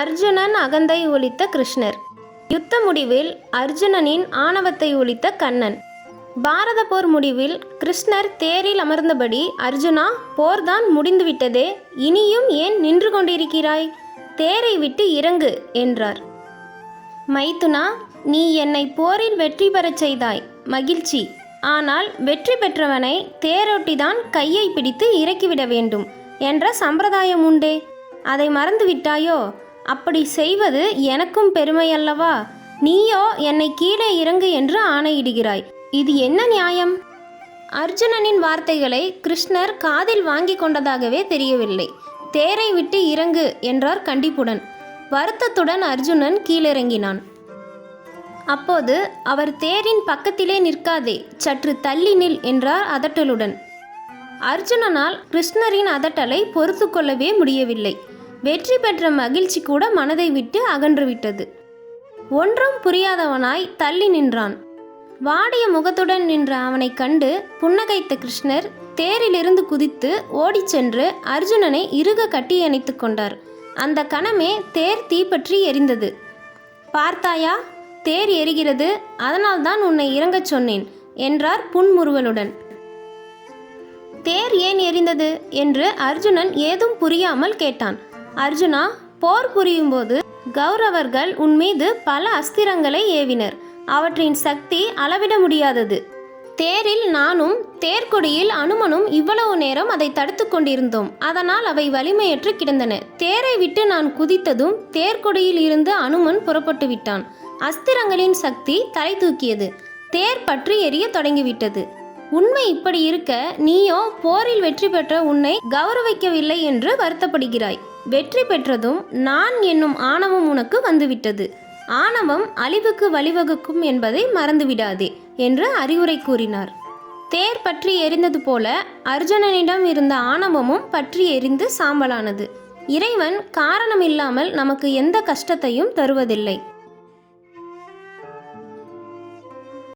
அர்ஜுனன் அகந்தை ஒழித்த கிருஷ்ணர். யுத்த முடிவில் அர்ஜுனனின் ஆணவத்தை ஒழித்த கண்ணன். பாரத போர் முடிவில் கிருஷ்ணர் தேரில் அமர்ந்தபடி அர்ஜுனா போர்தான் முடிந்துவிட்டதே இனியும் ஏன் நின்று கொண்டிருக்கிறாய்? தேரை விட்டு இறங்கு என்றார். மைத்துனா நீ என்னை போரில் வெற்றி பெறச் செய்தாய் மகிழ்ச்சி. ஆனால் வெற்றி பெற்றவனை தேரோட்டிதான் கையை பிடித்து இறக்கிவிட வேண்டும் என்ற சம்பிரதாயம் உண்டே. அதை மறந்துவிட்டாயோ அப்படி செய்வது எனக்கும் பெருமை அல்லவா நீயோ என்னை கீழே இறங்கு என்று ஆணையிடுகிறாய். இது என்ன நியாயம்? அர்ஜுனனின் வார்த்தைகளை கிருஷ்ணர் காதில் வாங்கி கொண்டதாகவே தெரியவில்லை. தேரை விட்டு இறங்கு என்றார் கண்டிப்புடன். வருத்தத்துடன் அர்ஜுனன் கீழிறங்கினான். அப்போது அவர் தேரின் பக்கத்திலே நிற்காதே சற்று தள்ளி நில் என்றார் அதட்டலுடன். அர்ஜுனனால் கிருஷ்ணரின் அதட்டலை பொறுத்து கொள்ளவே முடியவில்லை. வெற்றி பெற்ற மகிழ்ச்சி கூட மனதை விட்டு அகன்றுவிட்டது. ஒன்றும் புரியாதவனாய் தள்ளி நின்றான். வாடிய முகத்துடன் நின்ற அவனைக் கண்டு புன்னகைத்த கிருஷ்ணர் தேரிலிருந்து குதித்து ஓடிச் சென்று அர்ஜுனனை இறுக கட்டியணைத்து கொண்டார். அந்த கணமே தேர் தீப்பற்றி எரிந்தது. பார்த்தாயா தேர் எரிகிறது அதனால்தான் உன்னை இறங்கச் சொன்னேன் என்றார் புன்முறுவலுடன். தேர் ஏன் எரிந்தது? என்று அர்ஜுனன் ஏதும் புரியாமல் கேட்டான். அர்ஜுனா போர் புரியும்போது கௌரவர்கள் உன் மீது பல அஸ்திரங்களை ஏவினர். அவற்றின் சக்தி அளவிட முடியாதது. தேரில் நானும் தேர்கொடியில் அனுமனும் இவ்வளவு நேரம் அதை தடுத்து கொண்டிருந்தோம். அதனால் அவை வலிமையற்று கிடந்தன. தேரை விட்டு நான் குதித்ததும் தேர்கொடியில் இருந்து அனுமன் புறப்பட்டு விட்டான். அஸ்திரங்களின் சக்தி தலை தூக்கியது. தேர் பற்றி எரிய தொடங்கிவிட்டது. உண்மை இப்படி இருக்க நீயோ போரில் வெற்றி பெற்ற உன்னை கௌரவிக்கவில்லை என்று வருத்தப்படுகிறாய். வெற்றி பெற்றதும் நான் என்னும் ஆணவம் உனக்கு வந்துவிட்டது. ஆணவம் அழிவுக்கு வழிவகுக்கும் என்பதை மறந்துவிடாதே என்று அறிவுரை கூறினார். தேர் பற்றி எரிந்தது போல அர்ஜுனனிடம் இருந்த ஆணவமும் பற்றி எரிந்து சாம்பலானது. இறைவன் காரணமில்லாமல் நமக்கு எந்த கஷ்டத்தையும் தருவதில்லை.